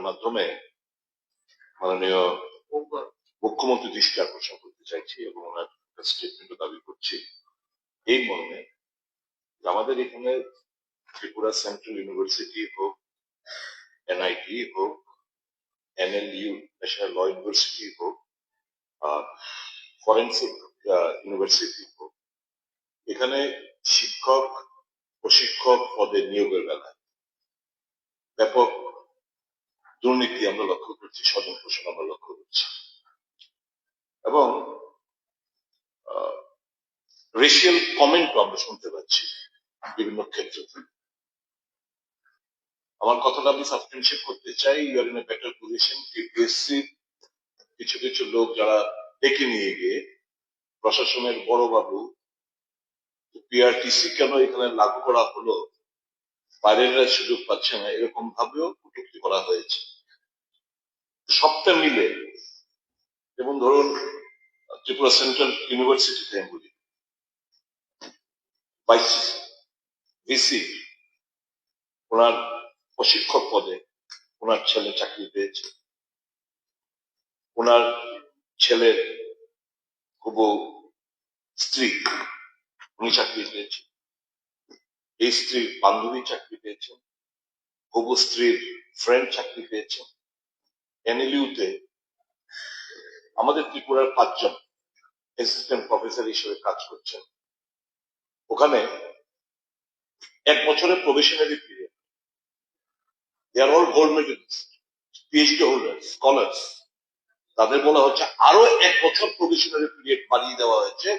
আপনার মাধ্যমে মাননীয় মুখ্যমন্ত্রী দৃষ্টি আকর্ষণ করতে চাইছি এবং ওনার স্টেটমেন্ট দাবি করছি। এই মর্মে আমাদের এখানে ত্রিপুরা সেন্ট্রাল ইউনিভার্সিটি হোক, এনআইটি হোক, এনএলইউ ন্যাশনাল ল ইউনিভার্সিটি হোক ফরেন্সিক ইউনিভার্সিটি হোক, এখানে শিক্ষক প্রশিক্ষক পদে নিয়োগের বেলায় ব্যাপক দুর্নীতি আমরা লক্ষ্য করছি, স্বজন পোষণ আমরা লক্ষ্য করছি। এবং রেশিয়াল কমেন্ট আমরা শুনতে পাচ্ছি বিভিন্ন ক্ষেত্রে। আমার কথাটা আমি সাসপেনশন করতে চাই you are in a better position TPSC কিছু কিছু লোক যারা ডেকে নিয়ে গিয়ে প্রশাসনের বড় বাবু পিআরটিসি কেন এখানে লাগু করা হলো? বাইরেরা সুযোগ পাচ্ছে না, এরকম ভাবেও কটূক্তি করা হয়েছে। সবটা মিলে, যেমন ধরুন, ত্রিপুরা সেন্ট্রাল ইউনিভার্সিটিতে আমি বলি ওনার প্রশিক্ষক পদে ওনার ছেলে চাকরি পেয়েছে। ওনার ছেলের খুব স্ত্রী, উনি চাকরি পেয়েছে। এই স্ত্রীর বান্ধবী চাকরি পেয়েছেন, হবু স্ত্রীর ফ্রেন্ড চাকরি পেয়েছেন। এনএলইউতে আমাদের ত্রিপুরার পাঁচজন অ্যাসিস্ট্যান্ট প্রফেসর হিসেবে কাজ করছেন। ওখানে এক বছরের probationary period they are all gold medalist PhD holder scholars তাদের বলা হচ্ছে আরও এক বছর প্রবেশনারি পিরিয়ড বাড়িয়ে দেওয়া হয়েছে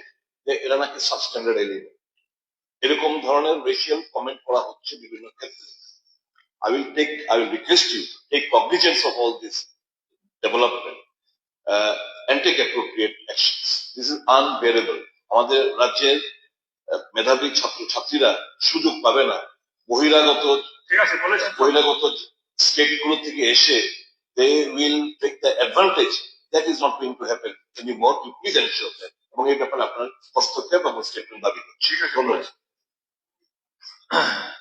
যে এরা নাকি সাবস্ট্যান্ডার্ড এলিমেন্ট এরকম ধরনের রেশিয়াল কমেন্ট করা হচ্ছে বিভিন্ন ক্ষেত্রে। Take, I will request you to take cognizance of all this development uh, and take appropriate actions. This is unbearable. আমাদের রাজ্যের মেধাবী ছাত্র ছাত্রীরা সুযোগ পাবে না। বহিরাগত ঠিক আছে বলেছেন বহিরাগত স্টেটগুলো থেকে এসে they will take the advantage that is not going to happen any more you please ensure that এবং এই ব্যাপারে আপনার হস্তক্ষেপ এবং স্টেটমেন্ট দাবি করছি। ঠিক আছে 啊。